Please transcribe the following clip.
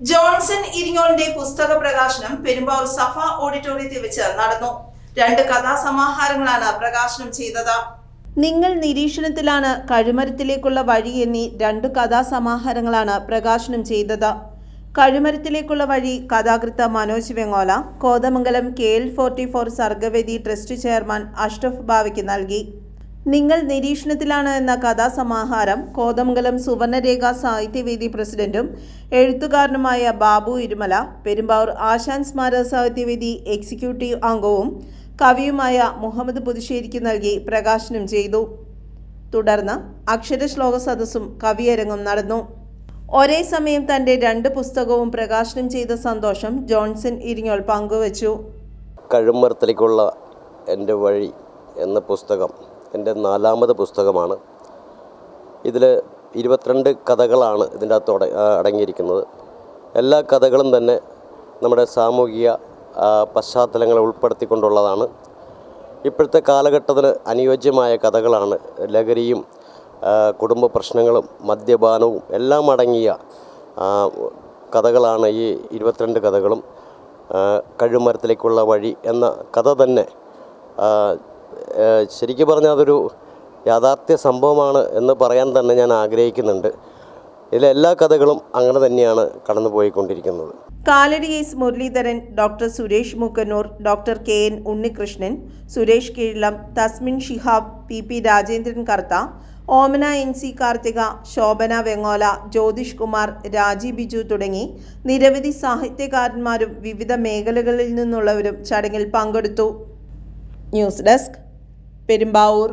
Johnson ഇരിങ്ങോളിന്റെ പുസ്തക പ്രകാശനം പെരുമ്പാവൂർ സഫ ഓഡിറ്റോറിയത്തിൽ വെച്ച് നടന്നു. രണ്ട് കഥാസമാഹാരങ്ങളാണ് പ്രകാശനം ചെയ്തത്. നിങ്ങൾ നിരീക്ഷണത്തിലാണ് കഴുമരത്തിലേക്കുള്ള വഴി എന്നീ രണ്ട് കഥാസമാഹാരങ്ങളാണ് പ്രകാശനം ചെയ്തത്. കഴുമരത്തിലേക്കുള്ള വഴി കഥാകൃത്ത Manoj Vengola Kothamangalam K L forty four Sargavedi trust chairman Ashraf ബാവയ്ക്ക് നൽകി. നിങ്ങൾ നിരീക്ഷണത്തിലാണ് എന്ന കഥാസമാഹാരം കോതമംഗലം സുവർണരേഖ സാഹിത്യവേദി പ്രസിഡന്റും എഴുത്തുകാരനുമായ ബാബു ഇരുമല പെരുമ്പാവൂർ ആശാൻ സ്മാരക സാഹിത്യവേദി എക്സിക്യൂട്ടീവ് അംഗവും കവിയുമായ മുഹമ്മദ് പുതുശ്ശേരിക്ക് നൽകി പ്രകാശനം ചെയ്തു. തുടർന്ന് അക്ഷരശ്ലോക സദസ്സും കവിയരങ്ങും നടന്നു. ഒരേ സമയം തന്റെ രണ്ട് പുസ്തകവും പ്രകാശനം ചെയ്ത സന്തോഷം ജോൺസൺ ഇരിങ്ങോൾ പങ്കുവച്ചു. കഴുമ്പർത്തലേക്കുള്ള എന്റെ വഴി എന്ന പുസ്തകം എന്റെ നാലാമത് പുസ്തകമാണ്. ഇതിൽ ഇരുപത്തിരണ്ട് കഥകളാണ് ഇതിന്റെ അകത്തോടെ അടങ്ങിയിരിക്കുന്നത്. എല്ലാ കഥകളും തന്നെ നമ്മുടെ സാമൂഹിക പശ്ചാത്തലങ്ങളെ ഉൾപ്പെടുത്തിക്കൊണ്ടുള്ളതാണ്. ഇപ്പോഴത്തെ കാലഘട്ടത്തിന് അനുയോജ്യമായ കഥകളാണ് ലഹരിയും കുടുംബ പ്രശ്നങ്ങളും മദ്യപാനവും എല്ലാം അടങ്ങിയ കഥകളാണ് ഈ ഇരുപത്തിരണ്ട് കഥകളും. കഴുമരത്തിലേക്കുള്ള വഴി എന്ന കഥ തന്നെ ശരിക്കും പറഞ്ഞാൽ അതൊരു യാഥാർത്ഥ്യ സംഭവമാണ് എന്ന് പറയാൻ തന്നെ ഞാൻ ആഗ്രഹിക്കുന്നുണ്ട്. ഇതിലെ എല്ലാ കഥകളും അങ്ങനെ തന്നെയാണ് കടന്നു പോയിക്കൊണ്ടിരിക്കുന്നത്. Kalady S Muraleedharan doctor Suresh Mukkannoor doctor K N Unnikrishnan Suresh Keezhilam Thasmin Shihab P P Rajendran Kartha Omana N C Karthika Shobhana Vengola Jyothish Kumar Raji Biju തുടങ്ങി നിരവധി സാഹിത്യകാരന്മാരും വിവിധ മേഖലകളിൽ നിന്നുള്ളവരും ചടങ്ങിൽ പങ്കെടുത്തു. News desk Perumbavoor